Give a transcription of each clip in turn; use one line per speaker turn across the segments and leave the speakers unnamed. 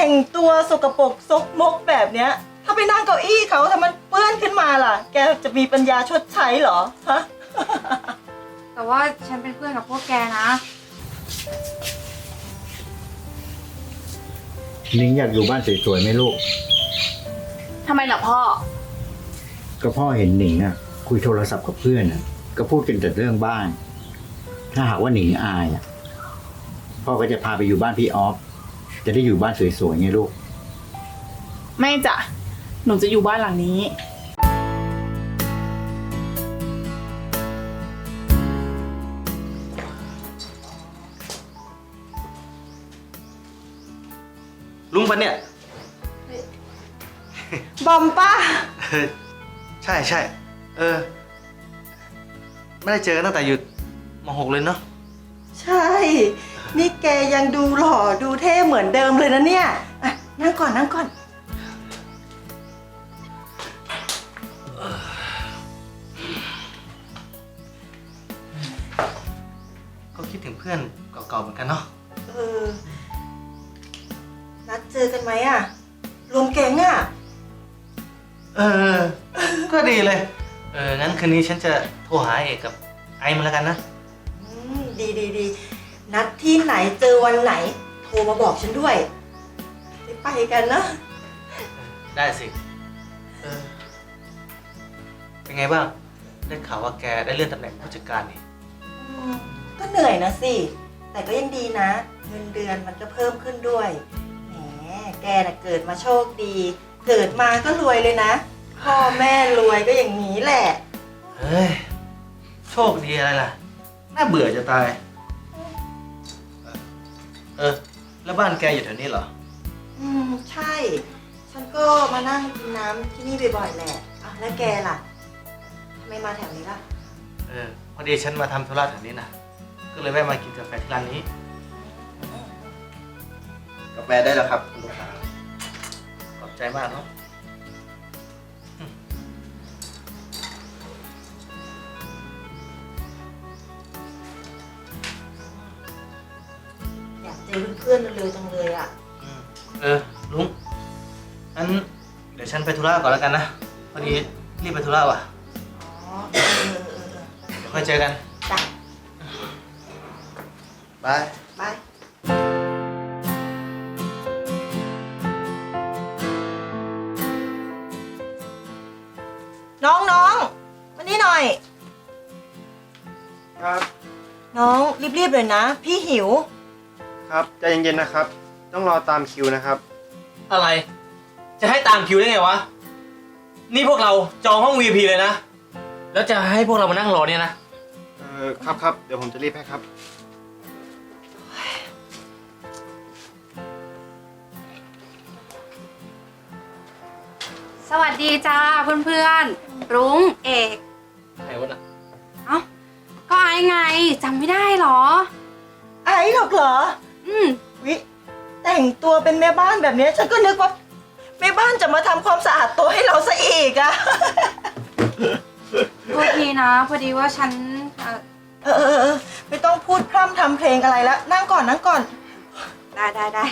แต่งตัวสกปรกซกมกแบบเนี้ย ถ้าไปนั่งเก้าอี้เขาถ้ามันเปื้อนขึ้นมาล่ะ แกจะมีปัญญาชดใช้เหรอฮะ
แต่ว่าฉันเป็นเพื่อนกับพวกแกนะ
ลิงอยากอยู่บ้านสวยๆไหมลูก
ทำไมล่ะพ่อ
ก็พ่อเห็นหนิงอะ คุยโทรศัพท์กับเพื่อนอะ ก็พูดกันแต่เรื่องบ้าน ถ้าหากว่าหนิงอายอะ พ่อก็จะพาไปอยู่บ้านพี่ออฟ จะได้อยู่บ้านสวยๆไงลูก
ไม่จ้ะ หนูจะอยู่บ้านหลังนี้
ลุงปะเนี่ย
บอมป้า
เออใช่ใช่เออ ไม่ได้เจอกันตั้งแต่อยู่มหกเลยเนาะ
ใช่ นี่แกยังดูหล่อดูเท่เหมือนเดิมเลยนะเนี่ยอะนั่งก่อนนั่งก่อน
ก็คิดถึงเพื่อนเก่าๆเหมือนกันเนาะ
เออ นัดเจอกันไหมอะ รวมแก๊งอะ
เออ ก็ดีเลย เอองั้นคืนนี้ฉันจะโทรหาเอกกับไอ้มาแล้วกันนะ
อืม ดีดีดี นัดที่ไหนเจอวันไหน โทรมาบอกฉันด้วยได้ไปกันนะ
ได้สิเออเป็นไงบ้าง ได้ข่าวว่าแกได้เลื่อนตำแหน่งผู้จัดการนี่
อืมก็เหนื่อยนะสิ แต่ก็ยังดีนะ เงินเดือนมันก็เพิ่มขึ้นด้วย แหม แกน่ะเกิดมาโชคดี เกิดมาก็รวยเลยนะ พ่อแม่รวยก็อย่างนี้แหละ
เฮ้ย โชคดีอะไรล่ะ น่าเบื่อจะตาย เออ แล้วบ้านแกอยู่แถวนี้เหรอ
อืม ใช่ ฉันก็มานั่งกินน้ำที่นี่บ่อยๆแหละอะแล้วแกล่ะทำไมมาแถวนี้ล่ะ
เออ พอดีฉันมาทำธุระแถวนี้นะ ก็เลยแวะมากินกาแฟที่ร้านนี้ กาแฟได้แล้วครับคุณลูกค้าขอบใจมากเนาะ
เจอเพื่อนๆเร็วๆจังเลยอะ
อืมเออลุงงั้นเดี๋ยวฉันไปธุระก่อนแล้วกันนะ พอดีรีบไปธุระว่ะ
อ๋อเออเออเออเออ
เดี๋ยวค่อยเจอกัน
จ้ะ
บาย
บาย น้องน้องมานี่หน่อย
ครับ
น้องรีบๆเลยนะ พี่หิว
ครับใจเย็นๆนะครับ ต้องรอตามคิวนะครับ
อะไร จะให้ตามคิวได้ไงวะ นี่พวกเราจองห้อง VIP เลยนะ แล้วจะให้พวกเรามานั่งรอเนี่ยนะ
เออครับครับเดี๋ยวผมจะรีบให้ครับ
สวัสดีจ้าเพื่อนๆ รุ้งเอก
ใครวะน่ะ
เอ้า ก็ไอ้ไงจำไม่ได้เหรอ
ไอ้หรอกเหรอ
อืม
วิแต่งตัวเป็นแม่บ้านแบบเนี้ยฉันก็นึกว่าแม่บ้านจะมาทำความสะอาดตัวให้เราซะอีกอะ
โทษทีนะ พอดีว่าฉันเอ่อ
เออเออเออไม่ต้องพูดพร่ำทำเพลงอะไรแล้วนั่งก่อนนั่งก่อน
ได้ได้ได้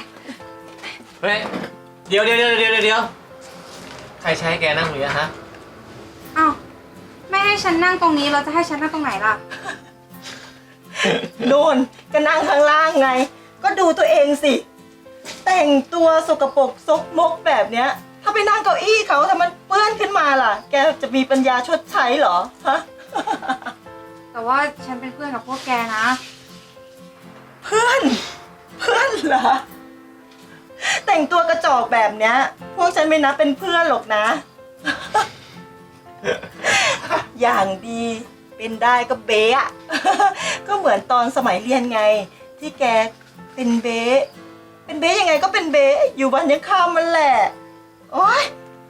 เฮ้ยเดี๋ยวเดี๋ยวเดี๋ยวเดี๋ยวเดี๋ยวใครใช้ให้แกนั่งตรงนี้ฮะ
เอ้าไม่ให้ฉันนั่งตรงนี้เราจะให้ฉันนั่งตรงไหนล่ะ
โดนก็นั่งข้างล่างไง ก็ดูตัวเองสิ แต่งตัวสกปรกซกมกแบบเนี้ย ถ้าไปนั่งเก้าอี้เขาถ้ามันเปื้อนขึ้นมาล่ะ แกจะมีปัญญาชดใช้เหรอฮะ
แต่ว่าฉันเป็นเพื่อนกับพวกแกนะ
เพื่อน เพื่อนเหรอ แต่งตัวกระจอกแบบเนี้ย พวกฉันไม่นับเป็นเพื่อนหรอกนะ อย่างดีเป็นได้ก็เบะอะก็เหมือนตอนสมัยเรียนไง ที่แก เป็นเบะเป็นเบะยังไงก็เป็นเบะอยู่วันยังข้ามมันแหละ โอ๊ย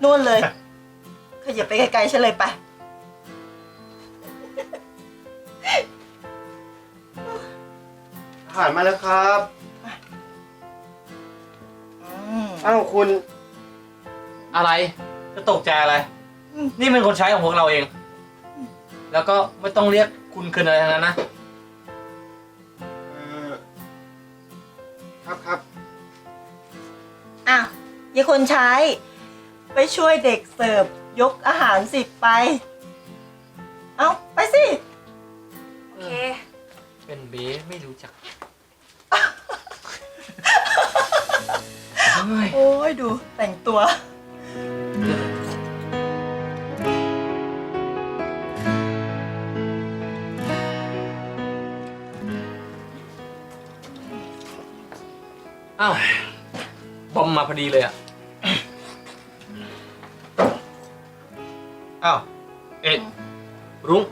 นู่นเลย ขยับไปไกลๆฉันเลยไป
ผ่านมาแล้วครับ
อืม
อ้าวคุณ
อะไรจะตกใจอะไร
อืม
นี่เป็นคนใช้ของพวกเราเอง แล้วก็ไม่ต้องเรียกคุณคืนอะไรทั้งนั้นนะ
ยายคนใช้ ไปช่วยเด็กเสิร์ฟยกอาหารสิไป เอาไปสิ
โอเค
เป็นเบสไม่รู้จักเฮ้ย
โอ้ยดูแต่งตัว
อ้าวบอมมาพอดีเลยอะ
อ้าวเอ็ดรุ้ง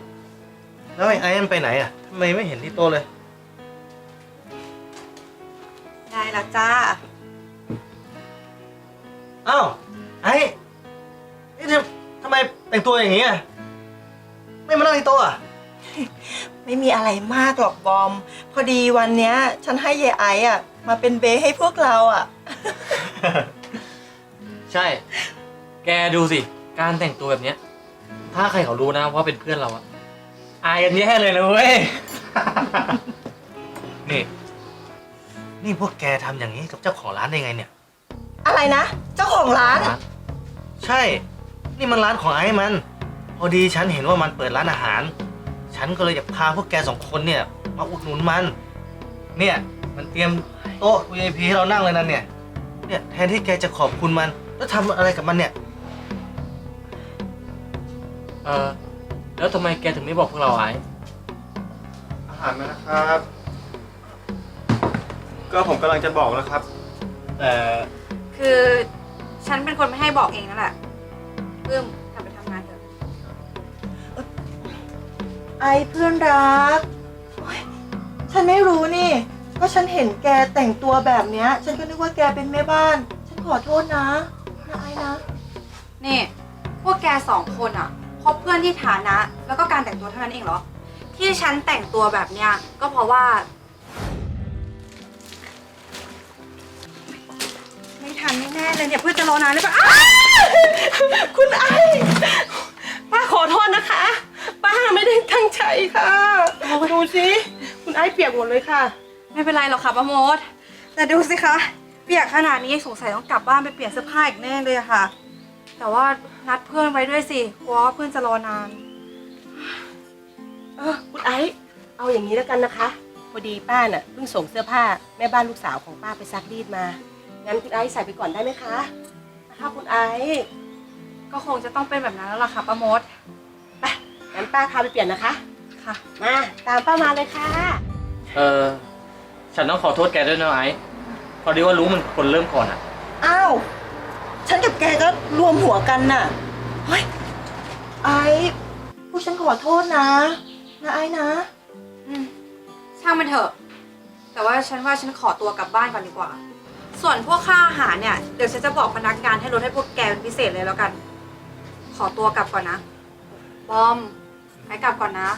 แล้วไอ้ไอ้มันไปไหนอะทำไมไม่เห็นที่โต๊ะเลย
ได้ละจ้า
อ้าวไอ้นี่ทำทำไมแต่งตัวอย่างนี้อะไม่มานั่งที่โต๊ะอะ
ไม่มีอะไรมากหรอกบอม พอดีวันเนี้ย ฉันให้ยายไอซ์อะ มาเป็นเบสให้พวกเราอะ
ใช่ แกดูสิ การแต่งตัวแบบเนี้ย ถ้าใครเขารู้นะว่าเป็นเพื่อนเราอะอายกันแย่เลยนะเว้ย
นี่ นี่พวกแกทำอย่างนี้กับเจ้าของร้านได้ไงเนี่ย
อะไรนะ เจ้าของร้าน
ใช่ นี่มันร้านของไอ้มัน พอดีฉันเห็นว่ามันเปิดร้านอาหาร ฉันก็เลยอยากพาพวกแกสองคนเนี่ย มาอุดหนุนมัน เนี่ย มันเตรียมโต๊ะ VIP ให้เรานั่งเลยนะเนี่ย เนี่ยแทนที่แกจะขอบคุณมัน แล้วทำอะไรกับมันเนี่ย
เออแล้วทำไมแกถึงไม่บอกพวกเราไอ้
อาหารมานะครับ ก็ผมกำลังจะบอกนะครับ แต่
คือฉันเป็นคนไม่ให้บอกเองนั่นแหละเพิ่มกลับไปทำงานเถอะ
ไอเพื่อนรักโอ๊ยฉันไม่รู้นี่ ก็ฉันเห็นแกแต่งตัวแบบเนี้ย ฉันก็นึกว่าแกเป็นแม่บ้าน ฉันขอโทษนะนะไอนะ
นี่ พวกแกสองคนอะ คบเพื่อนที่ฐานะ แล้วก็การแต่งตัวเท่านั้นเองเหรอ ที่ฉันแต่งตัวแบบเนี้ยก็เพราะว่า ไม่ทันแน่ๆเลยเนี่ยเพื่อนจะรอนานหรือเปล่าอ้าว
คุณไอป้าขอโทษนะคะ ป้าไม่ได้ตั้งใจค่ะดูสิคุณไอเปียกหมดเลยค่ะ
ไม่เป็นไรหรอกค่ะป้าโมดแต่ดูสิคะ เปียกขนาดนี้สงสัยต้องกลับบ้านไปเปลี่ยนเสื้อผ้าอีกแน่เลยอะค่ะ แต่ว่านัดเพื่อนไว้ด้วยสิกลัวว่าเพื่อนจะรอนาน
เออคุณไอซ์เอาอย่างนี้แล้วกันนะคะ พอดีป้าน่ะเพิ่งส่งเสื้อผ้าแม่บ้านลูกสาวของป้าไปซักรีดมา งั้นคุณไอซ์ใส่ไปก่อนได้ไหมคะนะคะคุณไอซ์
ก็คงจะต้องเป็นแบบนั้นแล้วล่ะค่ะป้าโมด
ไปงั้นป้าพาไปเปลี่ยนนะคะ
ค่ะ
มา ตามป้ามาเลยค่ะ
เออฉันต้องขอโทษแกด้วยนะไอ้พอดีว่ารู้มันคนเริ่มก่อนอะ
อ้าว ฉันกับแกก็รวมหัวกันน่ะ เฮ้ย ไอซ์พวกฉันขอโทษนะ นะไอซ์นะ
อืมช่างมันเถอะ แต่ว่าฉันว่าฉันขอตัวกลับบ้านก่อนดีกว่า ส่วนพวกค่าอาหารเนี่ย เดี๋ยวฉันจะบอกพนักงานให้ลดให้พวกแกเป็นพิเศษเลยแล้วกัน ขอตัวกลับก่อนนะ บอมไปกลับก่อนนะ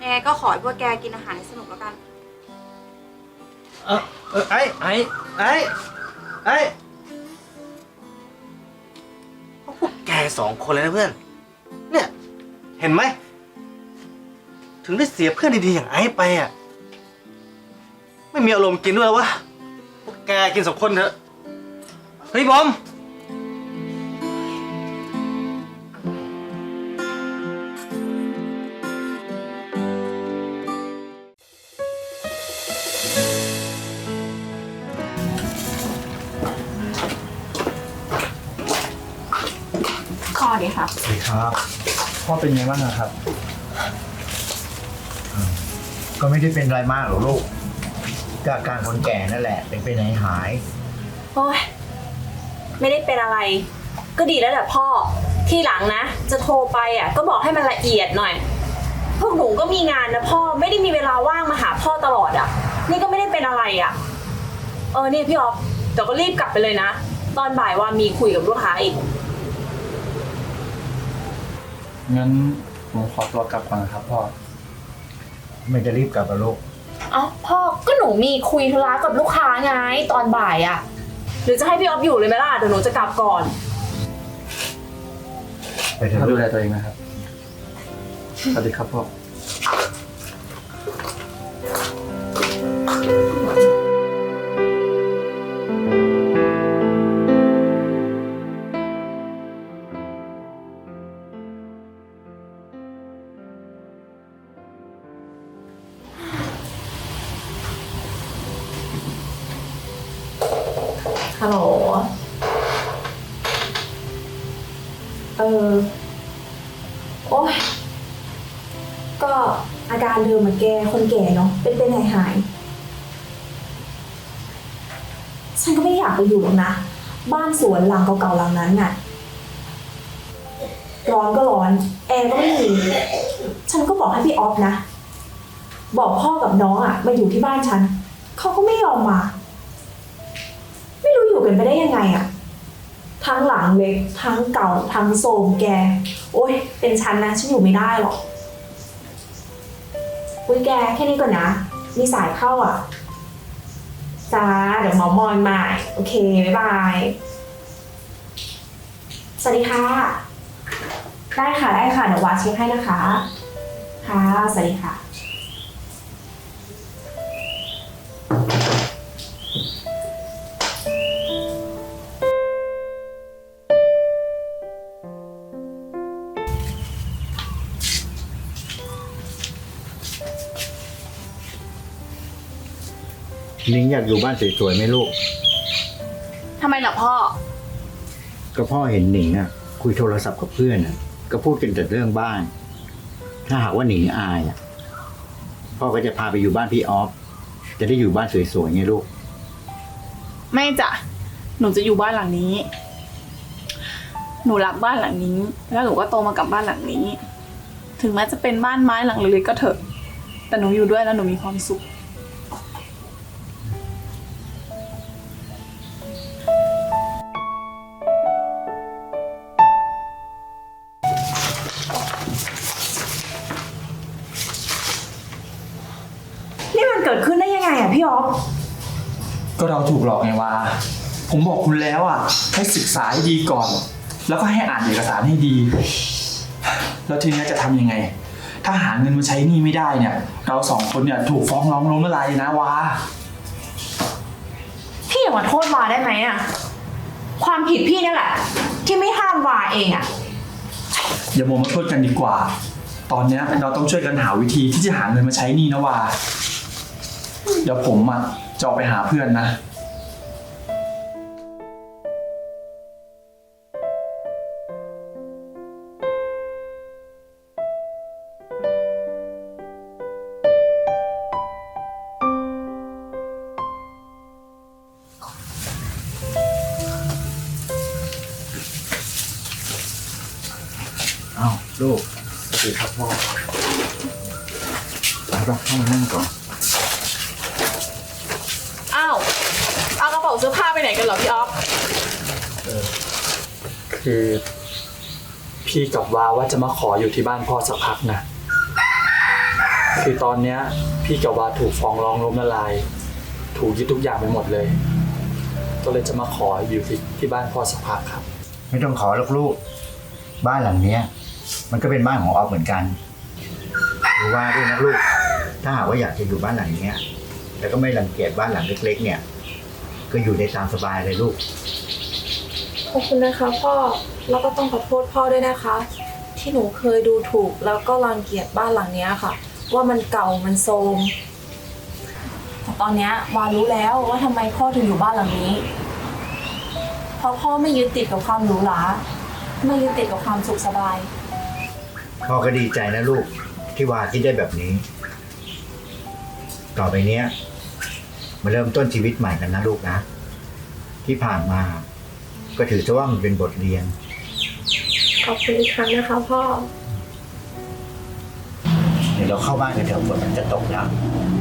ยังไงก็ขอให้พวกแกกินอาหารให้สนุกแล้วกัน
เออเออไอ้
ไอ้
ไอ้ไอ้เพวกแกสองคนเลยนะเพื่อน เนี่ย เห็นไหม ถึงได้เสียเพื่อนดีๆอย่างไอ้ไปอะ ไม่มีอารมณ์กินด้วยวะ พวกแกกินสองคนเถอะ
เฮ้ยบอม
ข้อดีค่ะ
สวัสดีครับพ่อเป็นไงบ้างอะครับก็ไม่ได้เป็นอะไรมากหรอกลูกก็อาการคนแก่นั่นแหละ เป็นไปไหนหาย
โอ้ยไม่ได้เป็นอะไร ก็ดีแล้วแหละพ่อ ที่หลังนะ จะโทรไปอะ ก็บอกให้มันละเอียดหน่อย พวกหนูก็มีงานนะพ่อ ไม่ได้มีเวลาว่างมาหาพ่อตลอดอะ นี่ก็ไม่ได้เป็นอะไรอะ เออนี่พี่ออฟเดี๋ยวก็รีบกลับไปเลยนะ ตอนบ่ายว่ามีคุยกับลูกค้าอีก
งั้นผมขอตัวกลับก่อนนะครับพ่อ
ไม่จะรีบกลับกับลูก
เอ้าพ่อก็หนูมีคุยธุระกับลูกค้าไงตอนบ่ายอะหรือจะให้พี่ออฟอยู่เลยไหมล่ะเดี๋ยวหนูจะกลับก่อน
ไปเถอะ
ถ้า
ลู
ดู
ก
แลตัวเองนะครับ สวัสดีครับพ่อ
แก่เนาะเป็นเป็นหายหายๆฉันก็ไม่อยากไปอยู่หรอกนะ บ้านสวนหลังเก่าๆหลังนั้นน่ะ ร้อนก็ร้อน แอร์ก็ไม่มี ฉันก็บอกให้พี่ออฟนะ บอกพ่อกับน้องอะมาอยู่ที่บ้านฉัน เขาก็ไม่ยอมมา ไม่รู้อยู่กันไปได้ยังไงอะทั้งหลังเล็ก ทั้งเก่า ทั้งโทรมแก โอ้ยเป็นฉันนะ ฉันอยู่ไม่ได้หรอก อุ้ยแกแค่นี้ก่อนนะ มีสายเข้าอะ จ้า เดี๋ยวหมอมอยมา โอเค บ๊ายบาย สวัสดีค่ะ ได้ค่ะ ได้ค่ะ เดี๋ยววาเช็คให้นะคะ ค่ะ สวัสดีค่ะ
นิงอยากอยู่บ้านสวยๆไหมลูก
ทำไมล่ะพ่อ
ก็พ่อเห็นหนิงอะ คุยโทรศัพท์กับเพื่อนอะ ก็พูดกันแต่เรื่องบ้าน ถ้าหากว่าหนิงอายอะ พ่อก็จะพาไปอยู่บ้านพี่ออฟ จะได้อยู่บ้านสวยๆไงลูก
ไม่จ้ะ หนูจะอยู่บ้านหลังนี้ หนูรักบ้านหลังนี้ แล้วหนูก็โตมากับบ้านหลังนี้ ถึงแม้จะเป็นบ้านไม้หลังเล็กๆก็เถอะ แต่หนูอยู่ด้วยแล้วหนูมีความสุข
เราถูกหลอกไงวะผมบอกคุณแล้วอะ ให้ศึกษาให้ดีก่อน แล้วก็ให้อ่านเอกสารให้ดี แล้วทีนี้จะทำยังไง ถ้าหาเงินมาใช้หนี้ไม่ได้เนี่ย เราสองคนเนี่ยถูกฟ้องร้องล้มละลายนะวะ
พี่อย่ามาโทษวาได้ไหมอะ ความผิดพี่นี่แหละ ที่ไม่ห้ามวาเองอะ
อย่ามัวมาโทษกันดีกว่า ตอนเนี้ยเราต้องช่วยกันหาวิธีที่จะหาเงินมาใช้หนี้นะวาเดี๋ยวผมอะ จะออกไปหาเพื่อนนะ
อ้าวลูกสวัสดีครับพ่อไปปะเข้ามานั่งก่อน
อ้าว เอากระเป๋าเสื้อผ้าไปไหนกันเหรอพี่ออฟ
คือ พี่กับวาว่าจะมาขออยู่ที่บ้านพ่อสักพักนะ คือตอนเนี้ย พี่กับวาถูกฟ้องร้องล้มละลาย ถูกยึดทุกอย่างไปหมดเลย ก็เลยจะมาขออยู่ที่ที่บ้านพ่อสักพักครับ
ไม่ต้องขอหรอกลูก บ้านหลังเนี้ย มันก็เป็นบ้านของออฟเหมือนกันดูว่าด้วยนะลูก ถ้าหากว่าอยากจะอยู่บ้านหลังเนี้ย แล้วก็ไม่รังเกียจบ้านหลังเล็ก ๆ เนี่ย ก็อยู่ได้ตามสบายเลยลูก
ขอบคุณนะคะพ่อ แล้วก็ต้องขอโทษพ่อด้วยนะคะ ที่หนูเคยดูถูกแล้วก็รังเกียจบ้านหลังเนี้ยค่ะ ว่ามันเก่ามันโทรมแต่ตอนเนี้ยวารู้แล้วว่าทำไมพ่อถึงอยู่บ้านหลังนี้เพราะพ่อไม่ยึดติดกับความหรูหราไม่ยึดติดกับความสุขสบาย
พ่อก็ดีใจนะลูกที่วาคิดได้แบบนี้ ต่อไปเนี้ย มาเริ่มต้นชีวิตใหม่กันนะลูกนะ ที่ผ่านมา ก็ถือซะว่ามันเป็นบทเรียน
ขอบคุณอีกครั้งนะคะพ่อ
เดี๋ยวเราเข้าบ้านกันเถอะฝนมันจะตกแล้ว
ค